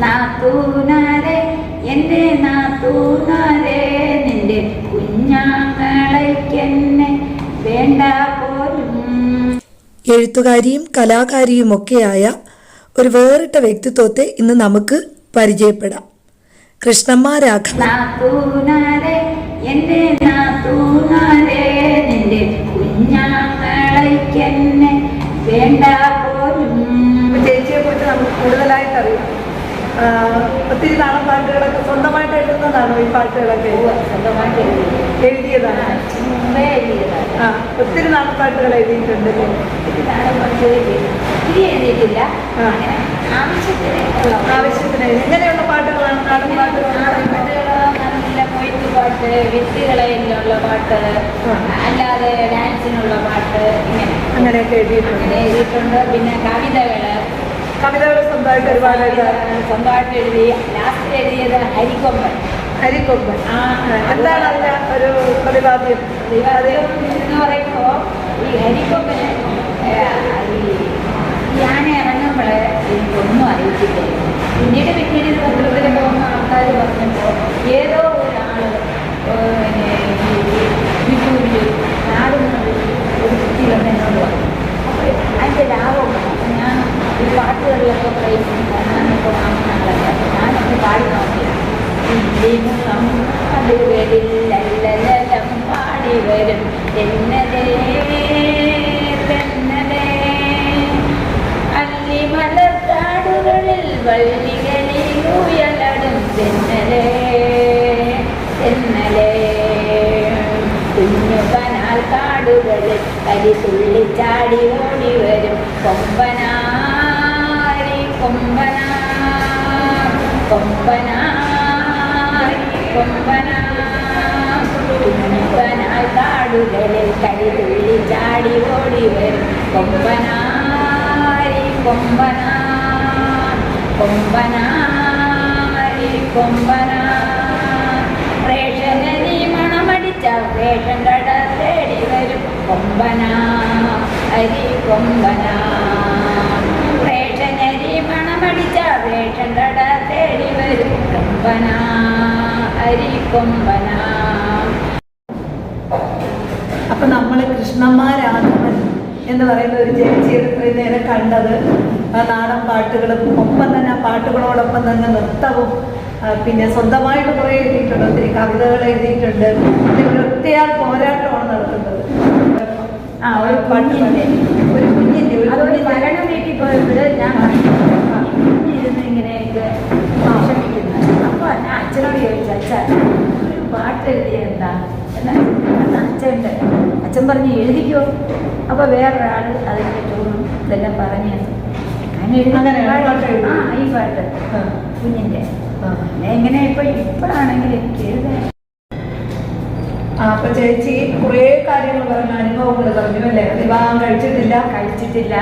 നാത്തൂനാരെ എന്റെ നാത്തൂനാരെ നിന്റെ കുഞ്ഞാങ്ങളയ്ക്കെന്നെ വേണ്ട പോലും. എഴുത്തുകാരിയും കലാകാരിയുമൊക്കെയായ ഒരു വേറിട്ട വ്യക്തിത്വത്തെ ഇന്ന് നമുക്ക് പരിചയപ്പെടാം. കൃഷ്ണമ്മ രാഘവ വേണ്ട ഒത്തിരി നാടൻ പാട്ടുകളൊക്കെ സ്വന്തമായിട്ട് എഴുതുന്നതാണോ ഈ പാട്ടുകളൊക്കെ? സ്വന്തമായിട്ട് എഴുതി. എഴുതിയതാണ്. ആ ഒത്തിരി നാടൻ പാട്ടുകൾ എഴുതിയിട്ടുണ്ട് എഴുതിയിട്ടില്ല. ആവശ്യത്തിന് എങ്ങനെയുള്ള പാട്ടുകളാണ് നാടൻ പാട്ടുകൾ? പാട്ട് വിത്തുകളയിലുള്ള പാട്ട് അല്ലാതെ ഡാൻസിനുള്ള പാട്ട് ഇങ്ങനെ. അങ്ങനെയൊക്കെ എഴുതിയിട്ടുണ്ട്. എഴുതിയിട്ടുണ്ട്. പിന്നെ കവിതകൾ. കവിതകൾ സ്വന്തമായിട്ട് ഒരുപാട് സ്വന്തമായിട്ട് എഴുതി ലാസ്റ്റ് എഴുതിയത് ഹരിക്കൊമ്പൻ ഹരിക്കൊമ്പൻ ആ, എന്താണ് അതിന്റെ ഒരു പ്രതിപാദ്യം? എന്ന് പറയുമ്പോൾ ഈ ഹരിക്കൊമ്പന് ഞാൻ ഇറങ്ങുമ്പോൾ എനിക്കൊന്നും അറിയിച്ചില്ല ഇടിമുഖം അതുകളിലെല്ലാം പാടി വരും. എന്നതേ തെന്നതേ അല്ലിമലക്കാടുകളിൽ വള്ളികളിൽ ഉയലടും തെന്നലേ തെന്നലേ കുഞ്ഞു കനാൽ കാടുകളിൽ കരി തുള്ളി ചാടി ഓടി വരും. കൊമ്പനാരി കൊമ്പനാ കൊമ്പനാ. കുഞ്ഞുകനാൽ കാടുകളിൽ കരി തുള്ളി ചാടി കൊമ്പനാരി കൊമ്പനാ കൊമ്പനാരി കൊമ്പനാ മണമടിച്ച വരും കൊമ്പനാ കട തേടി വരും കൊമ്പനാ അപ്പൊ നമ്മൾ കൃഷ്ണന്മാരാണ് എന്ന് പറയുന്ന ഒരു ചേച്ചിയെ നേരെ കണ്ടത്. ആ നാടൻ പാട്ടുകളും ഒപ്പം തന്നെ ആ പാട്ടുകളോടൊപ്പം തന്നെ നൃത്തവും പിന്നെ സ്വന്തമായിട്ട് കുറേ എഴുതിയിട്ടുണ്ട്. ഒത്തിരി കവിതകൾ എഴുതിയിട്ടുണ്ട്. പിന്നെ പോരാട്ടമാണ് നടത്തുന്നത്. ആ ഒരു കുഞ്ഞിന്റെ ഒരു കുഞ്ഞിന്റെ ഒരു അതൊരു കുഞ്ഞിന്റെ മരണം വീട്ടിൽ പോയപ്പോൾ ഞാൻ ഇരുന്ന് ഇങ്ങനെയൊക്കെ വിഷമിക്കുന്നത് അപ്പോൾ ഞാൻ അച്ഛനോട് ചോദിച്ചു അച്ഛൻ ഒരു പാട്ട് എഴുതിയ എന്താ എന്നാ അച്ഛന്റെ അച്ഛൻ പറഞ്ഞ് എഴുതിക്കോ. അപ്പോൾ വേറൊരാൾ അതിന്റെ ടൂണും ഇതെല്ലാം പറഞ്ഞു. ഞാൻ എഴുതി? ആ ഈ പാട്ട്. കുഞ്ഞിന്റെ എങ്ങനെ ഇപ്പൊ ഇപ്പോഴാണെങ്കിൽ എനിക്ക് എഴുതാൻ ആ അപ്പൊ ചേച്ചി കുറേ കാര്യങ്ങൾ പറഞ്ഞു. അനുഭവങ്ങൾ പറഞ്ഞു അല്ലേ? വിവാഹം കഴിച്ചിട്ടില്ല? കഴിച്ചിട്ടില്ല.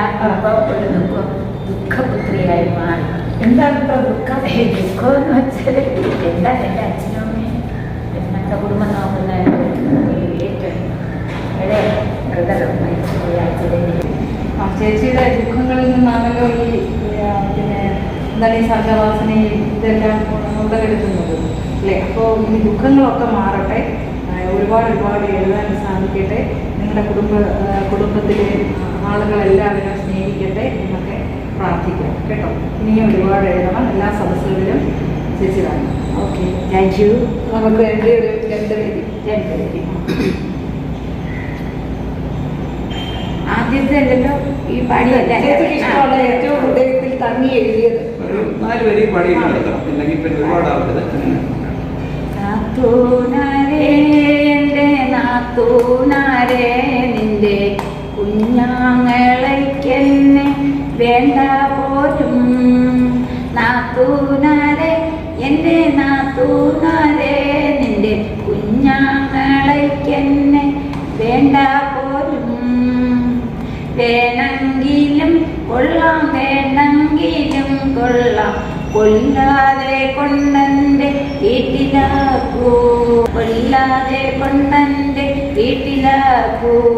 ഒരു ദുഃഖം ദുഃഖപുത്രിയായി മാറി. എന്താണ് ഇപ്പൊ ദുഃഖം? ദുഃഖം എന്ന് വെച്ചാൽ എന്താ എന്റെ അച്ഛനും ചേച്ചിയുടെ ദുഃഖങ്ങളിൽ നിന്നാണല്ലോ ഈ പിന്നെ എന്താണ് ഈ സർഗവാസനയും ഇതെല്ലാം ഉടലെടുക്കുന്നത് അല്ലേ? അപ്പോൾ ഈ ദുഃഖങ്ങളൊക്കെ മാറട്ടെ. ഒരുപാട് ഒരുപാട് എഴുതാൻ സാധിക്കട്ടെ. നിങ്ങളുടെ കുടുംബ കുടുംബത്തിലെ ആളുകളെല്ലാവരും സ്നേഹിക്കട്ടെ എന്നൊക്കെ പ്രാർത്ഥിക്കാം കേട്ടോ? ഇനിയും ഒരുപാട് എഴുതണം. എല്ലാ സദസ്സുകളിലും ചേച്ചി ഓക്കെ താങ്ക് യു നമുക്ക് വേണ്ടി ഒരു രണ്ട് പേര്. രണ്ടുപേരും ആദ്യത്തെ അല്ലല്ലോ ഈ പാടിയല്ല ഇഷ്ടമുള്ള ഏറ്റവും ഹൃദയത്തിൽ തങ്ങി എഴുതിയത്. നാല് വരി പിന്നെ ഒരുപാടാവരുത് നാത്തൂനാരേ നാത്തൂനാരേ നിന്റെ കുഞ്ഞാങ്ങളയ്ക്കെന്നെ വേണമെങ്കിലും കൊള്ളാം വേണമെങ്കിലും കൊള്ളാം. കൊല്ലാതെ കൊണ്ടന്റെ വീട്ടിലാക്കൂ. കൊല്ലാതെ കൊണ്ടന്റെ വീട്ടിലാക്കൂ.